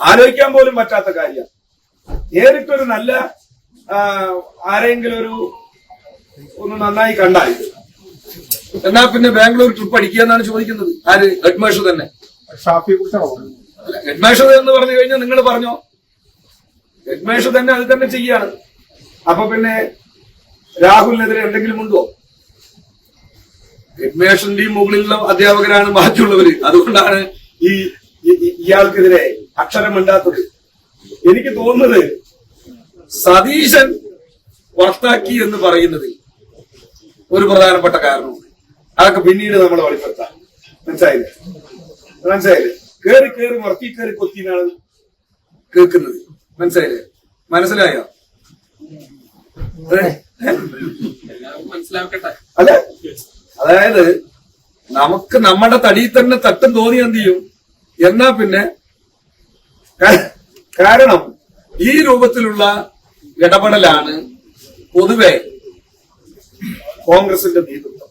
ആലോചിക്കാൻ പോലും പറ്റാത്ത കാര്യം. നേരിട്ടൊരു നല്ല ആരെങ്കിലും ഒരു ഒന്ന് നന്നായി കണ്ടാൽ. എന്നാ പിന്നെ ബാംഗ്ലൂർ ട്രിപ്പ് അടിക്കുക എന്നാണ് ചോദിക്കുന്നത്. ആര്? ഹെഡ്മാഷ് തന്നെ? അല്ല, എന്ന് പറഞ്ഞു കഴിഞ്ഞാൽ നിങ്ങൾ പറഞ്ഞോ? ഹെഡ്മാഷ് തന്നെ അത് തന്നെ ചെയ്യാണ്. അപ്പൊ പിന്നെ രാഹുലിനെതിരെ എന്തെങ്കിലും ഉണ്ടോ? ഹെഡ്മാഷിന്റെയും മുകളിലുള്ള അധ്യാപകരാണ് ബാക്കിയുള്ളവര്. അതുകൊണ്ടാണ് ഈ- ഇയാൾക്കെതിരെ അക്ഷരം മിണ്ടാത്തത് എനിക്ക് തോന്നുന്നത് സതീശൻ പുറത്താക്കി എന്ന് പറയുന്നതിൽ ഒരു പ്രധാനപ്പെട്ട കാരണമുണ്ട് അതൊക്കെ പിന്നീട് നമ്മൾ വെളിപ്പെടുത്താം. മനസ്സിലായില്ലേ? മനസ്സിലായില്ലേ? കേറി കേറി മുറക്കി കേറി കൊത്തിനാണ് കേൾക്കുന്നത്. മനസ്സിലായില്ലേ? മനസ്സിലായോ? അല്ല? അതായത് നമുക്ക് നമ്മുടെ തടിയിൽ തന്നെ തട്ടും തോന്നി എന്ത് ചെയ്യും? എന്നാ പിന്നെ കാരണം ഈ രൂപത്തിലുള്ള ഇടപെടലാണ് പൊതുവെ കോൺഗ്രസിന്റെ നേതൃത്വം.